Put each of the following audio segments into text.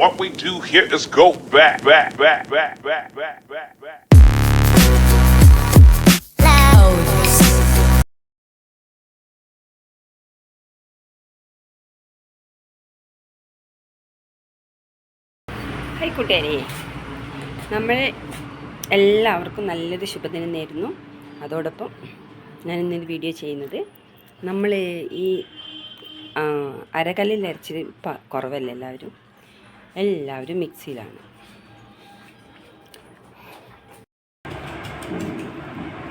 What we do here is go back, back, back, back, back, back, back, back. Hi കൂട്ടുകാരെ. നമ്മൾ എല്ലാവർക്കും നല്ലൊരു ശുഭദിനം നേരുന്നു. അതോടൊപ്പം ഞാൻ ഇന്നൊരു വീഡിയോ ചെയ്യുന്നത്. നമ്മൾ ഈ അരകല്ലിൽ ഇപ്പം കുറവല്ല എല്ലാവരും? എല്ലാവരും മിക്സിയിലാണ്.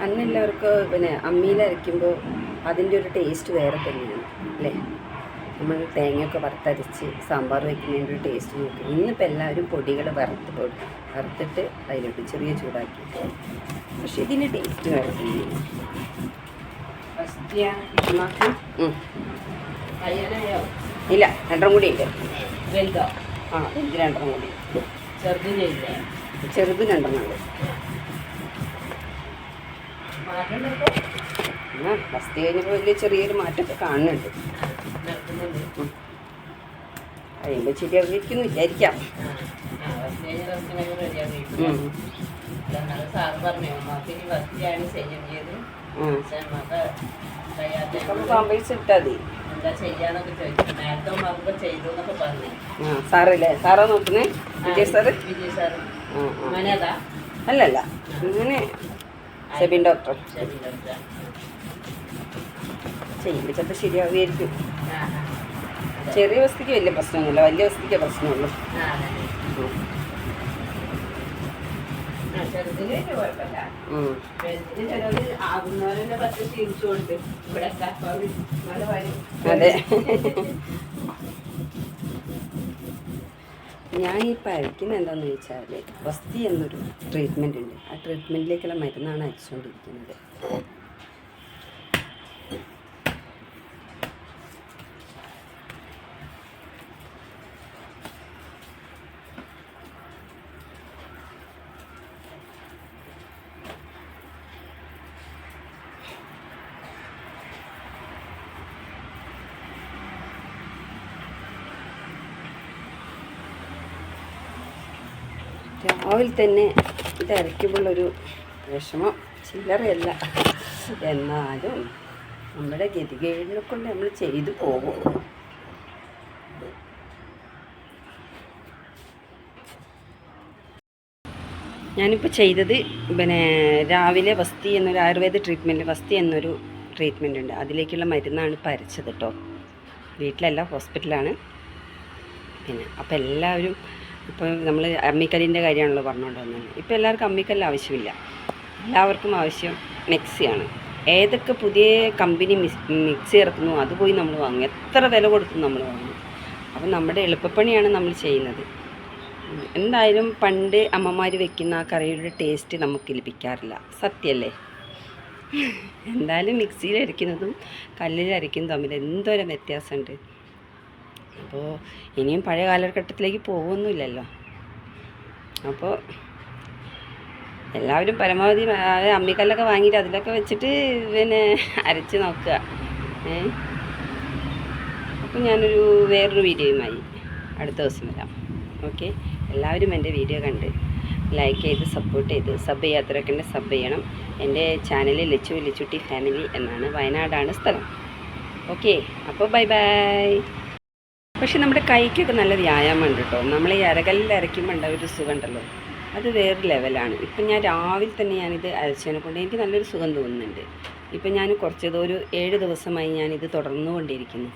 അന്നെല്ലാവർക്ക് പിന്നെ അമ്മിയിൽ അരയ്ക്കുമ്പോൾ അതിന്റെ ഒരു ടേസ്റ്റ് വേറെ തന്നെയാണ് അല്ലേ? നമ്മൾ തേങ്ങയൊക്കെ വറുത്തരച്ച് സാമ്പാർ വയ്ക്കുന്നതിന്റെ ഒരു ടേസ്റ്റ് നോക്കി. ഇന്നിപ്പോൾ എല്ലാവരും പൊടികൾ വറുത്ത് വറുത്തിട്ട് അതിലോട്ട് ചെറിയ ചൂടാക്കിയിട്ട് പക്ഷേ ഇതിന്റെ ടേസ്റ്റ് വേറെ തന്നെയാണ്. ഇല്ല രണ്ടും കൂടി ഉണ്ട് വലുതോ? ആ ഇത് രണ്ടെണ്ണം കൂടി. ഇല്ലേ ചെറുത് രണ്ടെണ്ണം മാറ്റുണ്ടോ ആ ഫസ്റ്റ് കഴിഞ്ഞപ്പോൾ വലിയ ചെറിയൊരു മാറ്റമൊക്കെ കാണുന്നുണ്ട്. കഴിയുമ്പോൾ ശരിയായിരിക്കുന്നു വിചാരിക്കാം. പാമ്പേഴ്സ് ഇട്ടാൽ മതി. എന്താ ചെയ്യാന്നൊക്കെ ചോദിച്ചു. നേരത്തെ അമ്മയ്ക്ക് ചെയ്തു എന്നൊക്കെ പറഞ്ഞു. സാറല്ലേ? സാറാ നോക്കുന്നേ? വിജയ് സാറ്? വിജയ് അങ്ങനെ അല്ലല്ല ഇങ്ങനെ സെബിൻ ഡോക്ടർ. ശരി ഡോക്ടർ ചെയ്യുമ്പോൾ ചിലപ്പോൾ ശരിയാവുമായിരിക്കും. ആ ആ. ചെറിയ വസ്തുക്ക് വലിയ പ്രശ്നമൊന്നുമില്ല. വലിയ വസ്തുക്കേ പ്രശ്നമുള്ളൂ. ചെറുതിന് വലിയ കുഴപ്പമില്ല. ഉം. വെളുത്തിന് ചിലവര് ആകുന്നവരെന്നെ പത്ത് തിരിച്ചു കൊണ്ട് ഇവിടെ കപ്പ നല്ല അതെ. ഞാൻ ഈ പഴയ്ക്കുന്ന എന്താണെന്ന് വെച്ചാൽ വസ്തി എന്നൊരു ട്രീറ്റ്മെന്റ് ഉണ്ട്. ആ ട്രീറ്റ്മെന്റിലേക്കുള്ള മരുന്നാണ് അയച്ചുകൊണ്ടിരിക്കുന്നത്. രാവിലെ തന്നെ ഇത് വിഷമം. ചില്ലറയല്ല. എന്നാലും നമ്മുടെ ഗതികേടിനെ കൊണ്ട് നമ്മൾ ചെയ്തു പോകും. ഞാനിപ്പോൾ ചെയ്തത് പിന്നെ രാവിലെ വസ്തി എന്നൊരു ആയുർവേദ ട്രീറ്റ്മെന്റ് വസ്തി എന്നൊരു ട്രീറ്റ്മെന്റ് ഉണ്ട്. അതിലേക്കുള്ള മരുന്നാണ് പരിച്ചത് കേട്ടോ. വീട്ടിലല്ല ഹോസ്പിറ്റലാണ് പിന്നെ അപ്പോൾ എല്ലാവരും ഇപ്പോൾ നമ്മൾ അമ്മിക്കല്ലിന്റെ കാര്യമാണല്ലോ പറഞ്ഞുകൊണ്ട് വന്നത്. ഇപ്പോൾ എല്ലാവർക്കും അമ്മിക്കല്ല് ആവശ്യമില്ല. എല്ലാവർക്കും ആവശ്യം മിക്സിയാണ്. ഏതൊക്കെ പുതിയ കമ്പനി മിക്സി ഇറക്കുന്നു അത് പോയി നമ്മൾ വാങ്ങും. എത്ര വില കൊടുത്തും നമ്മൾ വാങ്ങും. അപ്പം നമ്മുടെ എളുപ്പപ്പണിയാണ് നമ്മൾ ചെയ്യുന്നത്. എന്തായാലും പണ്ട് അമ്മമാർ വെക്കുന്ന ആ കറിയുടെ ടേസ്റ്റ് നമുക്ക് ലഭിക്കാറില്ല. സത്യമല്ലേ എന്തായാലും മിക്സിയിൽ അരയ്ക്കുന്നതും കല്ലിൽ അരയ്ക്കുന്നതും തമ്മിൽ എന്തോരം വ്യത്യാസമുണ്ട്. അപ്പോൾ ഇനിയും പഴയ കാലഘട്ടത്തിലേക്ക് പോകുമൊന്നുമില്ലല്ലോ അപ്പോൾ എല്ലാവരും പരമാവധി അമ്മിക്കല്ലൊക്കെ വാങ്ങിയിട്ട് അതിലൊക്കെ വെച്ചിട്ട് പിന്നെ അരച്ച് നോക്കുക. ഏ? അപ്പോൾ ഞാനൊരു വേറൊരു വീഡിയോയുമായി അടുത്ത ദിവസം വരാം. ഓക്കെ? എല്ലാവരും എന്റെ വീഡിയോ കണ്ട് ലൈക്ക് ചെയ്ത് സപ്പോർട്ട് ചെയ്ത് സബ് ചെയ്യാത്തവരൊക്കെ സബ് ചെയ്യണം. എന്റെ ചാനൽ ലച്ചു ലിച്ചുട്ടി ഫാമിലി എന്നാണ് വയനാടാണ് സ്ഥലം. ഓക്കെ? അപ്പോൾ ബൈ ബൈ. പക്ഷെ നമ്മുടെ കൈക്കൊക്കെ നല്ല വ്യായാമം ഉണ്ട് കേട്ടോ. നമ്മൾ ഈ അരകല്ലിൽ അരയ്ക്കുമ്പോൾ ഒരു സുഖം ഉണ്ടല്ലോ അത് വേറെ ലെവലാണ്. ഇപ്പം ഞാൻ രാവിലെ തന്നെ ഞാനിത് അരച്ചതിനെ കൊണ്ട് എനിക്ക് നല്ലൊരു സുഖം തോന്നുന്നുണ്ട്. ഇപ്പം ഞാൻ കുറച്ചത് ഒരു ഏഴ് ദിവസമായി ഞാനിത് തുടർന്നുകൊണ്ടിരിക്കുന്നു.